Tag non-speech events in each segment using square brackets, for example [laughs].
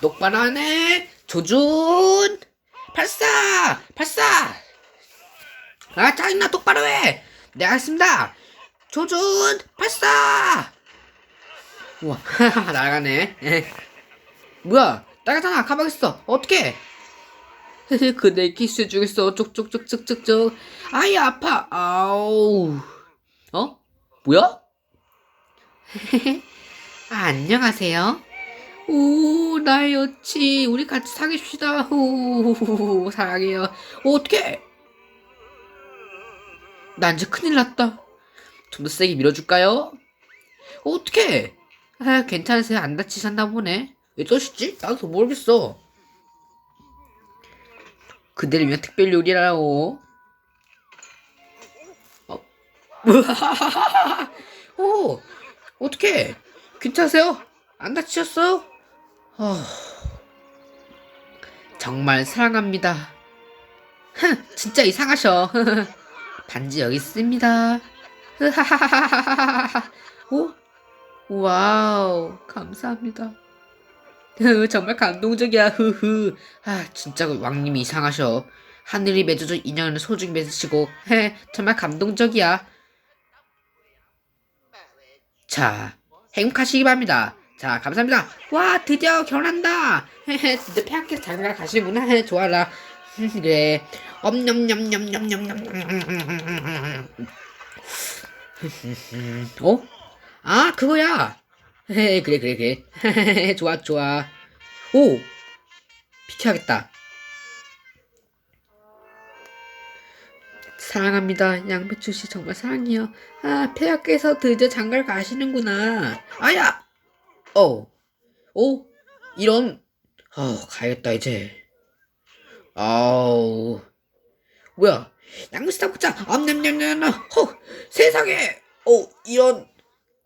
똑바로 하네. 조준. 발사! 발사! 아, 짜증나. 똑바로 해. 네, 알겠습니다. 조준. 발사! 우와, [laughs] 날아가네. 에. 뭐야? 나가잖아. 가만히 있어. 어떻게? [laughs] 그내 키스 주겠어. 쪽쪽쪽쪽쪽쪽. 아이 아파. 아우. 어? 뭐야? 아, [laughs] 안녕하세요. 오, 나의 여치. 우리 같이 사귀시다. 오, 사랑해요. 오, 어떡해. 나 이제 큰일 났다. 좀 더 세게 밀어줄까요? 어, 어떡해. 아, 괜찮으세요? 안 다치셨나 보네. 왜 떠시지? 나도 모르겠어. 그대를 위한 특별 요리라고. 어. [laughs] 오, 어떡해. 괜찮으세요? 안 다치셨어요? 어... 정말 사랑합니다. 흥, 진짜 이상하셔. [laughs] 반지 여기 있습니다. [laughs] 오? 와우, 감사합니다. 정말 감동적이야. 흐흐. 아, 진짜 왕님이 이상하셔. 하늘이 맺어준 인연을 소중히 맺으시고, 헤, 정말 감동적이야. 자, 행복하시기 바랍니다. 자, 감사합니다. 와, 드디어 결혼한다. 헤헤, 드디어 폐학교 장가 가시는구나. 헤, 좋아라. 음, 그래. 엄냠냠냠냠냠냠냠. 어? 아, 그거야. 헤헤, 그래, 그래, 그래. 헤헤헤, 좋아, 좋아. 오! 비켜야겠다. 사랑합니다. 양배추 씨 정말 사랑해요. 아, 폐하께서 드디어 장가를 가시는구나. 아야! 어. 오? 이런. 아, 가야겠다, 이제. 아우. 뭐야. 양배추 닭볶자 암냠냠냠냠. 허! 세상에! 어, 이런.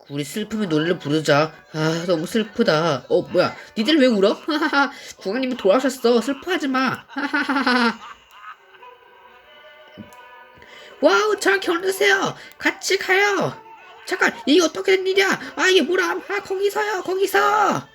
우리 슬픔의 노래를 부르자. 아, 너무 슬프다. 어, 뭐야. 니들 왜 울어? 하하하. 구강님이 돌아오셨어. 슬퍼하지 마. 하하하하. 와우, 저랑 결혼하세요. 같이 가요. 잠깐, 이게 어떻게 된 일이야? 아, 이게 뭐람? 아, 거기서요, 거기서.